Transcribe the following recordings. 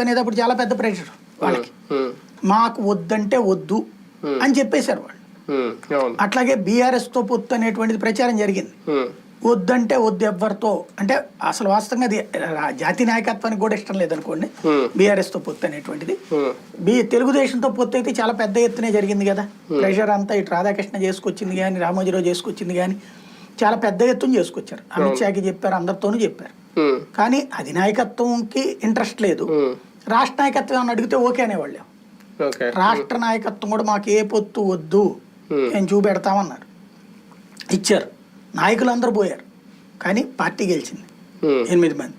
అనేది అప్పుడు చాలా పెద్ద ప్రెషర్ వాళ్ళకి. మాకు వద్దంటే వద్దు అని చెప్పేశారు వాళ్ళు. అట్లాగే బీఆర్ఎస్తో పొత్తు అనేటువంటిది ప్రచారం జరిగింది. వద్దంటే వద్దు ఎవ్వరితో. అంటే అసలు వాస్తవంగా అది రా- జాతి నాయకత్వానికి కూడా ఇష్టం లేదనుకోండి. బీఆర్ఎస్తో పొత్తు అనేటువంటిది. బి తెలుగుదేశంతో పొత్తు అయితే చాలా పెద్ద ఎత్తునే జరిగింది కదా. ప్రెషర్ అంతా ఇటు రాధాకృష్ణ చేసుకొచ్చింది కానీ రామోజీరావు చేసుకొచ్చింది కానీ. చాలా పెద్ద ఎత్తున చేసుకొచ్చారు. అమిత్ షాకి చెప్పారు అందరితోనూ చెప్పారు. కానీ అధినాయకత్వంకి ఇంట్రెస్ట్ లేదు. రాష్ట్ర నాయకత్వం ఏమని అడిగితే ఓకే అనేవాళ్ళు రాష్ట్ర నాయకత్వం కూడా మాకు ఏ పొత్తు వద్దు. మేము చూపెడతామన్నారు. ఇచ్చారు. నాయకులందరూ పోయారు. కానీ పార్టీ గెలిచింది. ఎనిమిది మంది.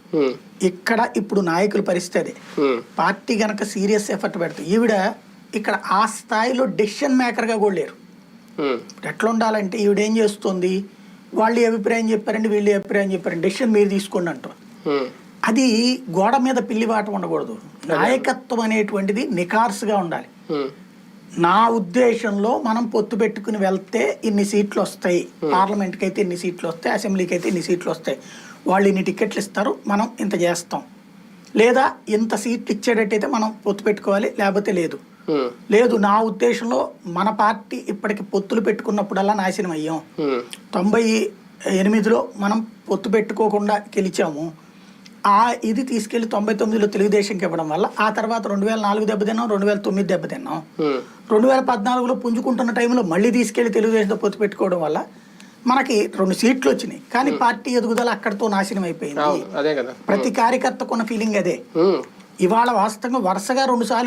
ఇక్కడ ఇప్పుడు నాయకుల పరిస్థితి అదే. పార్టీ గనక సీరియస్ ఎఫర్ట్ పెడుతుంది ఈవిడ ఇక్కడ ఆ స్థాయిలో డెసిషన్ మేకర్గా కూడా లేరు. ఎట్లా ఉండాలంటే ఈవిడ ఏం చేస్తుంది? వాళ్ళు అభిప్రాయం చెప్పారండి వీళ్ళు అభిప్రాయం చెప్పారండి. డెసిషన్ మీరు తీసుకోండి అంటారు. అది గోడ మీద పిల్లిబాట ఉండకూడదు. నాయకత్వం అనేటువంటిది నికార్సుగా ఉండాలి. నా ఉద్దేశంలో మనం పొత్తు పెట్టుకుని వెళ్తే ఇన్ని సీట్లు వస్తాయి. పార్లమెంట్కి అయితే ఇన్ని సీట్లు వస్తాయి అసెంబ్లీకి అయితే ఇన్ని సీట్లు వస్తాయి. వాళ్ళు ఇన్ని టికెట్లు ఇస్తారు మనం ఇంత చేస్తాం. లేదా ఇంత సీట్లు ఇచ్చేటట్టయితే మనం పొత్తు పెట్టుకోవాలి లేకపోతే లేదు. లేదు నా ఉద్దేశంలో మన పార్టీ ఇప్పటికి పొత్తులు పెట్టుకున్నప్పుడల్లా నాశనం అయ్యాం. తొంభై ఎనిమిదిలో మనం పొత్తు పెట్టుకోకుండా గెలిచాము. ఆ ఇది తీసుకెళ్ళి తొంభై తొమ్మిదిలో తెలుగుదేశంకి ఇవ్వడం వల్ల ఆ తర్వాత రెండు వేల నాలుగు దెబ్బతిన్నాం రెండు వేల తొమ్మిది దెబ్బతిన్నాం రెండు వేల పద్నాలుగులో పుంజుకుంటున్న టైంలో మళ్ళీ తీసుకెళ్ళి తెలుగుదేశంతో పొత్తు పెట్టుకోవడం వల్ల మనకి రెండు సీట్లు వచ్చినాయి. కానీ పార్టీ ఎదుగుదల అక్కడితో నాశనం అయిపోయింది. ప్రతి కార్యకర్తకున్న ఫీలింగ్ అదే. ఇవాళ వాస్తవంగా వరుసగా రెండు సార్లు